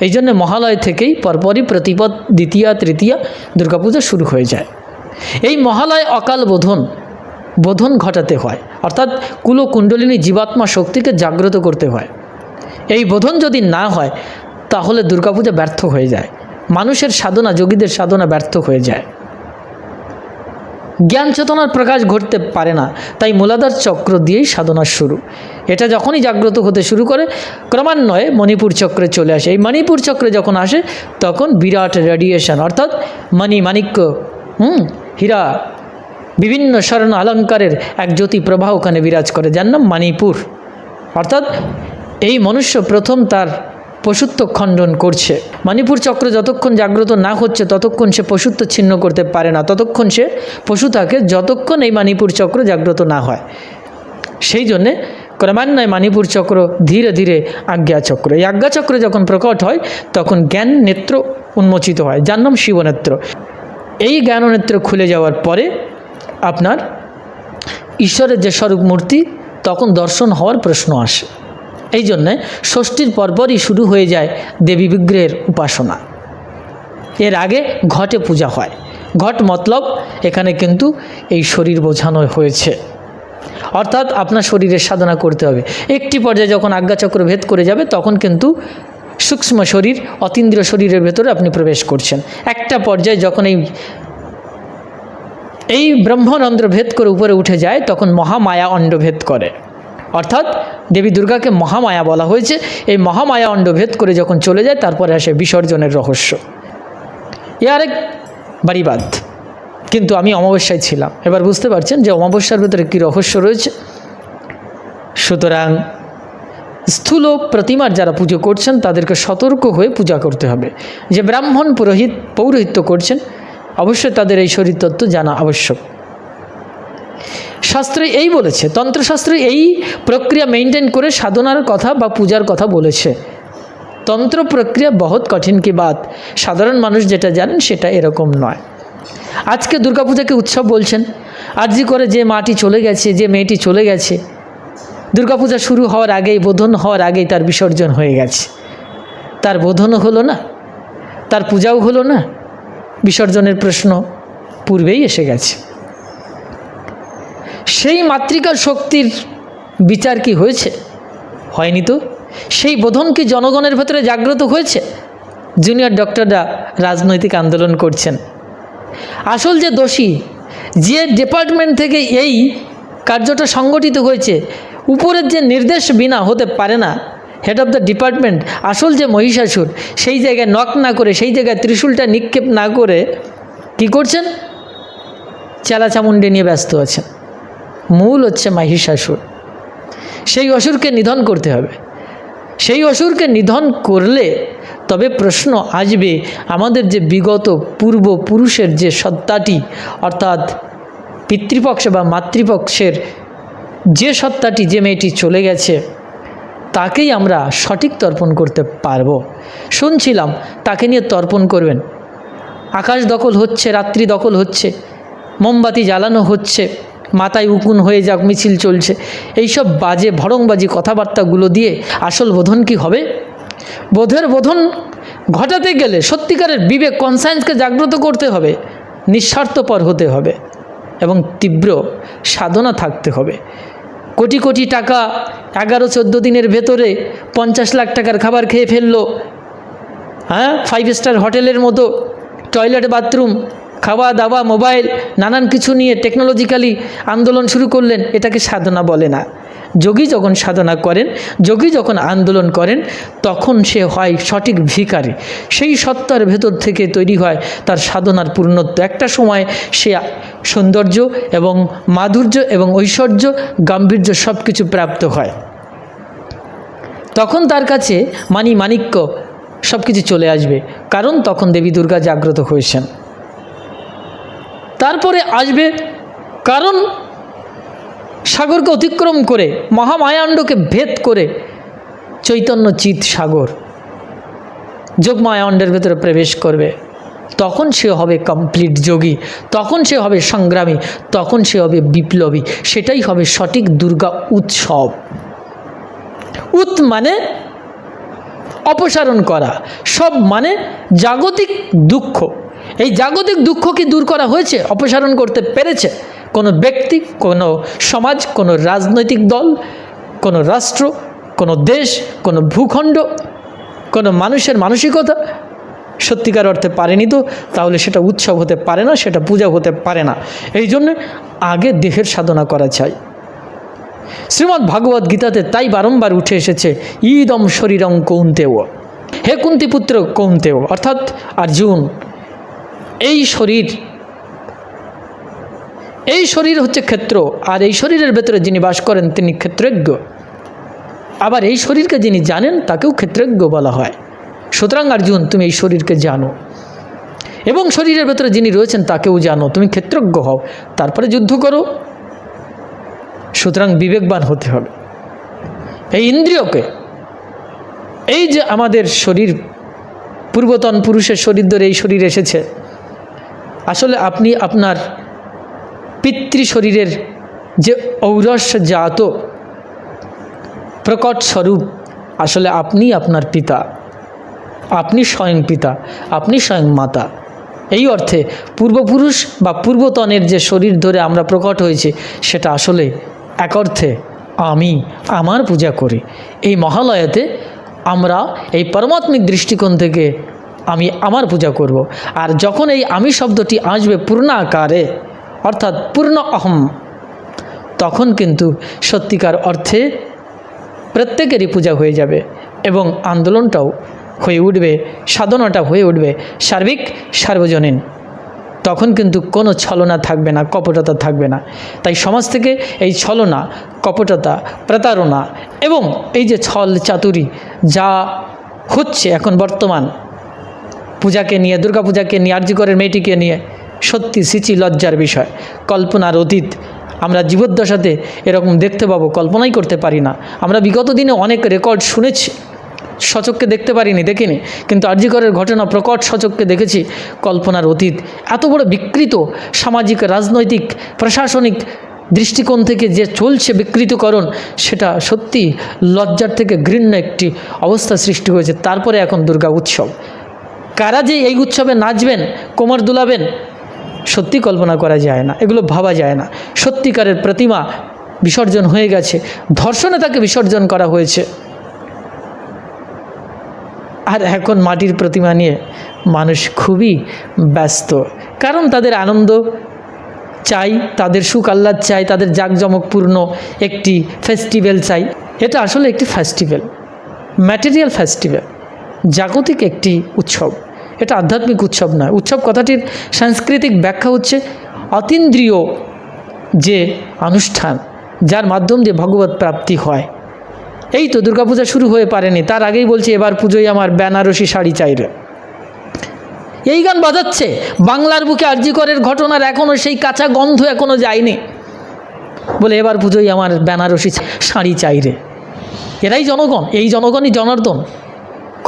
এই জন্যে মহালয় থেকেই পরপরই প্রতিপদ দ্বিতীয়া, তৃতীয়া দুর্গাপূজা শুরু হয়ে যায়। এই মহালয় অকাল বোধন বোধন ঘটাতে হয়। অর্থাৎ কুলকুণ্ডলিনী জীবাত্মা শক্তিকে জাগ্রত করতে হয়। এই বোধন যদি না হয়, তাহলে দুর্গাপূজা ব্যর্থ হয়ে যায়। মানুষের সাধনা, যোগীদের সাধনা ব্যর্থ হয়ে যায়। জ্ঞান চেতনার প্রকাশ ঘটতে পারে না, তাই মূলাধার চক্র দিয়েই সাধনা শুরু। এটা যখনই জাগ্রত হতে শুরু করে, ক্রমান্বয়ে মণিপুর চক্রে চলে আসে। এই মণিপুর চক্রে যখন আসে, তখন বিরাট রেডিয়েশন অর্থাৎ মণি মাণিক্য, হুম, হীরা, বিভিন্ন স্বর্ণ অলঙ্কারের এক জ্যোতি প্রবাহ ওখানে বিরাজ করে। যার নাম মণিপুর। অর্থাৎ এই মনুষ্য প্রথম তার পশুত্ব খণ্ডন করছে। মণিপুর চক্র যতক্ষণ জাগ্রত না হচ্ছে, ততক্ষণ সে পশুত্ব ছিন্ন করতে পারে না। ততক্ষণ সে পশু থাকে, যতক্ষণ এই মণিপুর চক্র জাগ্রত না হয়। সেই জন্যে ক্রমান্বয়ে মণিপুর চক্র ধীরে ধীরে আজ্ঞা চক্র এই আজ্ঞা চক্র যখন প্রকট হয়, তখন জ্ঞান নেত্র উন্মোচিত হয়। যার নাম শিবনেত্র। এই জ্ঞাননেত্র খুলে যাওয়ার পরে আপনার ঈশ্বরের যে স্বরূপ মূর্তি, তখন দর্শন হওয়ার প্রশ্ন আসে। এই জন্যে ষষ্ঠীর পরপরই শুরু হয়ে যায় দেবী বিগ্রহের উপাসনা। এর আগে ঘটে পূজা হয়। ঘট মতলব এখানে কিন্তু এই শরীর বোঝানো হয়েছে। অর্থাৎ আপনার শরীরের সাধনা করতে হবে। একটি পর্যায়ে যখন আজ্ঞাচক্র ভেদ করে যাবে, তখন কিন্তু সূক্ষ্ম শরীর, অতীন্দ্রিয় শরীরের ভেতরে আপনি প্রবেশ করছেন। একটা পর্যায়ে যখন এই এই ব্রহ্মরন্ধ্র ভেদ করে উপরে উঠে যায়, তখন মহামায়া অণ্ড ভেদ করে। অর্থাৎ দেবী দুর্গাকে মহামায়া বলা হয়েছে। এই মহামায়া অণ্ড ভেদ করে যখন চলে যায়, তারপরে আসে বিসর্জনের রহস্য। এ আরেক বাড়িবাদ কিন্তু আমি অমাবস্যায় ছিলাম। এবার বুঝতে পারছেন যে অমাবস্যার ভেতরে কী রহস্য রয়েছে। সুতরাং স্থূল প্রতিমার যারা পুজো করছেন, তাদেরকে সতর্ক হয়ে পূজা করতে হবে। যে ব্রাহ্মণ পুরোহিত, পৌরোহিত্য করছেন, অবশ্যই তাদের এই শরীর তত্ত্ব জানা আবশ্যক। শাস্ত্রে এই বলেছে, তন্ত্রশাস্ত্রে এই প্রক্রিয়া মেনটেন করে সাধনার কথা বা পূজার কথা বলেছে। তন্ত্র প্রক্রিয়া বহুত কঠিন কি বাদ সাধারণ মানুষ যেটা জানেন সেটা এরকম নয়। আজকে দুর্গাপূজাকে উৎসব বলছেন। আরজি করে যে মাটি চলে গেছে, যে মেয়েটি চলে গেছে, দুর্গাপূজা শুরু হওয়ার আগেই, বোধন হওয়ার আগেই তার বিসর্জন হয়ে গেছে। তার বোধনও হলো না, তার পূজাও হলো না, বিসর্জনের প্রশ্ন পূর্বেই এসে গেছে। সেই মাতৃকা শক্তির বিচার কি হয়েছে? হয়নি তো? সেই বোধন কি জনগণের ভেতরে জাগ্রত হয়েছে? জুনিয়র ডক্টররা রাজনৈতিক আন্দোলন করছেন। আসল যে দোষী, যে ডিপার্টমেন্ট থেকে এই কার্যটা সংগঠিত হয়েছে, উপরের যে নির্দেশ বিনা হতে পারে না হেড অফ দ্য ডিপার্টমেন্ট আসল যে মহিষাসুর, সেই জায়গায় নক না করে, সেই জায়গায় ত্রিশূলটা নিক্ষেপ না করে কি করছেন? চেলাচামুন্ডে নিয়ে ব্যস্ত আছেন। মূল হচ্ছে মহিষাসুর। সেই অসুরকে নিধন করতে হবে। সেই অসুরকে নিধন করলে তবে প্রশ্ন আসবে, আমাদের যে বিগত পূর্বপুরুষের যে সত্তাটি, অর্থাৎ পিতৃপক্ষ বা মাতৃপক্ষের যে সত্তাটি, যে মেয়েটি চলে গেছে, তাকেই আমরা সঠিক তর্পণ করতে পারব। শুনছিলাম, তাকে নিয়ে তর্পণ করবেন। আকাশ দখল হচ্ছে, রাত্রি দখল হচ্ছে, মোমবাতি জ্বালানো হচ্ছে। মাথায় উকুন হয়ে যাক, মিছিল চলছে। এইসব বাজে ভড়ংবাজি কথাবার্তাগুলো দিয়ে আসল বোধন কি হবে? বোধের বোধন ঘটাতে গেলে সত্যিকারের বিবেক কনসায়েন্সকে জাগ্রত করতে হবে, নিঃস্বার্থপর হতে হবে এবং তীব্র সাধনা থাকতে হবে। কোটি কোটি টাকা এগারো, চোদ্দ দিনের ভেতরে পঞ্চাশ লাখ টাকার খাবার খেয়ে ফেলল হ্যাঁ? ফাইভ স্টার হোটেলের মতো টয়লেট বাথরুম খাওয়া দাওয়া, মোবাইল, নানান কিছু নিয়ে টেকনোলজিক্যালি আন্দোলন শুরু করলেন। এটাকে সাধনা বলে না। যোগী যখন সাধনা করেন, যোগী যখন আন্দোলন করেন, তখন সে হয় সঠিক ভিখারি। সেই সত্তার ভেতর থেকে তৈরি হয় তার সাধনার পূর্ণত্ব। একটা সময় সে সৌন্দর্য এবং মাধুর্য এবং ঐশ্বর্য, গাম্ভীর্য সব কিছু প্রাপ্ত হয়। তখন তার কাছে মানি মাণিক্য সব কিছু চলে আসবে। কারণ তখন দেবী দুর্গা জাগ্রত হয়েছেন। তারপরে আসবে কারণ সাগরকে অতিক্রম করে মহামায়াণ্ডকে ভেদ করে চৈতন্য চিত সাগর যোগমায়াণ্ডের ভেতরে প্রবেশ করবে। তখন সে হবে কমপ্লিট যোগী, তখন সে হবে সংগ্রামী, তখন সে হবে বিপ্লবী, সেটাই হবে সঠিক দুর্গা উৎসব। উৎ মানে অপসারণ করা, সব মানে জাগতিক দুঃখ। এই জাগতিক দুঃখ কি দূর করা হয়েছে, অপসারণ করতে পেরেছে? কোনো ব্যক্তি, কোনো সমাজ, কোনো রাজনৈতিক দল, কোনো রাষ্ট্র, কোনো দেশ, কোনো ভূখণ্ড, কোনো মানুষের মানসিকতা সত্যিকার অর্থে পারেনি তো? তাহলে সেটা উৎসব হতে পারে না, সেটা পূজা হতে পারে না। এই জন্য আগে দেহের সাধনা করা চাই। শ্রীমদ্ ভাগবত গীতাতে তাই বারংবার উঠে এসেছে, ঈদম শরীরম কৌন্তেও হে কুন্তিপুত্র কৌন্তেও অর্থাৎ অর্জুন এই শরীর এই শরীর হচ্ছে ক্ষেত্র, আর এই শরীরের ভেতরে যিনি বাস করেন তিনি ক্ষেত্রজ্ঞ। আবার এই শরীরকে যিনি জানেন তাকেও ক্ষেত্রজ্ঞ বলা হয়। সুতরাং অর্জুন, তুমি এই শরীরকে জানো। এবং শরীরের ভেতরে যিনি রয়েছেন তাকেও জানো। তুমি ক্ষেত্রজ্ঞ হও। তারপরে যুদ্ধ করো। সুতরাং বিবেকবান হতে হবে। এই ইন্দ্রিয়কে, এই যে আমাদের শরীর, পূর্বতন পুরুষের শরীর ধরে এই শরীর এসেছে আসলে আপনি আপনার পিতৃ শরীরের যে ঔরস জাত প্রকট স্বরূপ, আসলে আপনি আপনার পিতা। আপনি স্বয়ং পিতা, আপনি স্বয়ং মাতা। এই অর্থে পূর্বপুরুষ বা পূর্বতনের যে শরীর ধরে আমরা প্রকট হয়েছে, সেটা আসলে এক অর্থে আমি আমার পূজা করি। এই মহালয়াতে আমরা এই পারমাত্মিক দৃষ্টিকোণ থেকে আমি আমার পূজা করব। আর যখন এই আমি শব্দটি আসবে পূর্ণ আকারে, অর্থাৎ পূর্ণ অহম, তখন কিন্তু সত্যিকার অর্থে প্রত্যেকেরই পূজা হয়ে যাবে এবং আন্দোলনটাও হয়ে উঠবে, সাধনাটা হয়ে উঠবে সার্বিক সার্বজনীন তখন কিন্তু কোনো ছলনা থাকবে না, কপটতা থাকবে না তাই সমাজ থেকে এই ছলনা, কপটতা, প্রতারণা এবং এই যে ছল চাতুরি যা হচ্ছে এখন বর্তমান পূজাকে নিয়ে দুর্গাপূজাকে নিয়ে আর্যিকরের মেয়েটিকে নিয়ে, সত্যি সিচি লজ্জার বিষয়। কল্পনার অতীত। আমরা জীবদ্দশাতে এরকম দেখতে পাবো, কল্পনাই করতে পারি না। আমরা বিগত দিনে অনেক রেকর্ড শুনেছি, সচককে দেখতে পারিনি, দেখিনি। কিন্তু আর্যিকরের ঘটনা প্রকট সচককে দেখেছি, কল্পনার অতীত। এত বড় বিকৃত সামাজিক, রাজনৈতিক, প্রশাসনিক দৃষ্টিকোণ থেকে যে চলছে বিকৃতকরণ, সেটা সত্যি লজ্জার থেকে ঘৃণ্য একটি অবস্থা সৃষ্টি হয়েছে। তারপরে এখন দুর্গা উৎসব। কারা যে এই উৎসবে নাচবেন, কোমর দুলাবেন, সত্যি কল্পনা করা যায় না, এগুলো ভাবা যায় না। সত্যিকারের প্রতিমা বিসর্জন হয়ে গেছে, ধর্ষণে তাকে বিসর্জন করা হয়েছে। আর এখন মাটির প্রতিমা নিয়ে মানুষ খুবই ব্যস্ত। কারণ তাদের আনন্দ চাই, তাদের সুখ আহ্লাদ চাই, তাদের জাঁকজমকপূর্ণ একটি ফেস্টিভ্যাল চাই। এটা আসলে একটি ফেস্টিভ্যাল, ম্যাটেরিয়াল ফেস্টিভ্যাল, জাগতিক একটি উৎসব। এটা আধ্যাত্মিক উৎসব নয়। উৎসব কথাটির সাংস্কৃতিক ব্যাখ্যা হচ্ছে অতীন্দ্রিয় যে অনুষ্ঠান যার মাধ্যম দিয়ে ভগবত প্রাপ্তি হয়। এই তো দুর্গাপূজা শুরু হয়ে পারেনি, তার আগেই বলছে এবার পুজোয় আমার বেনারসি শাড়ি চাইরে এই গান বাজাচ্ছে, বাংলার বুকে আর্যিকরের ঘটনার এখনও সেই কাঁচা গন্ধ এখনও যায়নি। বলে এবার পুজোয় আমার বেনারসি শাড়ি চাইরে এরাই জনগণ, এই জনগণই জনার্দন।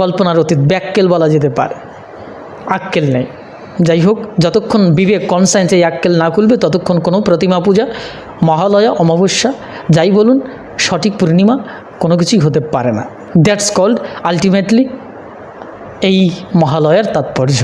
কল্পনার অতীত ব্যাক্কেল বলা যেতে পারে। আক্কেল নেই। যাই হোক যতক্ষণ বিবেক কনসায়েন্স এই আক্কেল না খুলবে, ততক্ষণ কোনো প্রতিমা পূজা, মহালয়া, অমাবস্যা, যাই বলুন, সঠিক পূর্ণিমা কোনো কিছুই হতে পারে না। দ্যাটস কল্ড আলটিমেটলি এই মহালয়ার তাৎপর্য।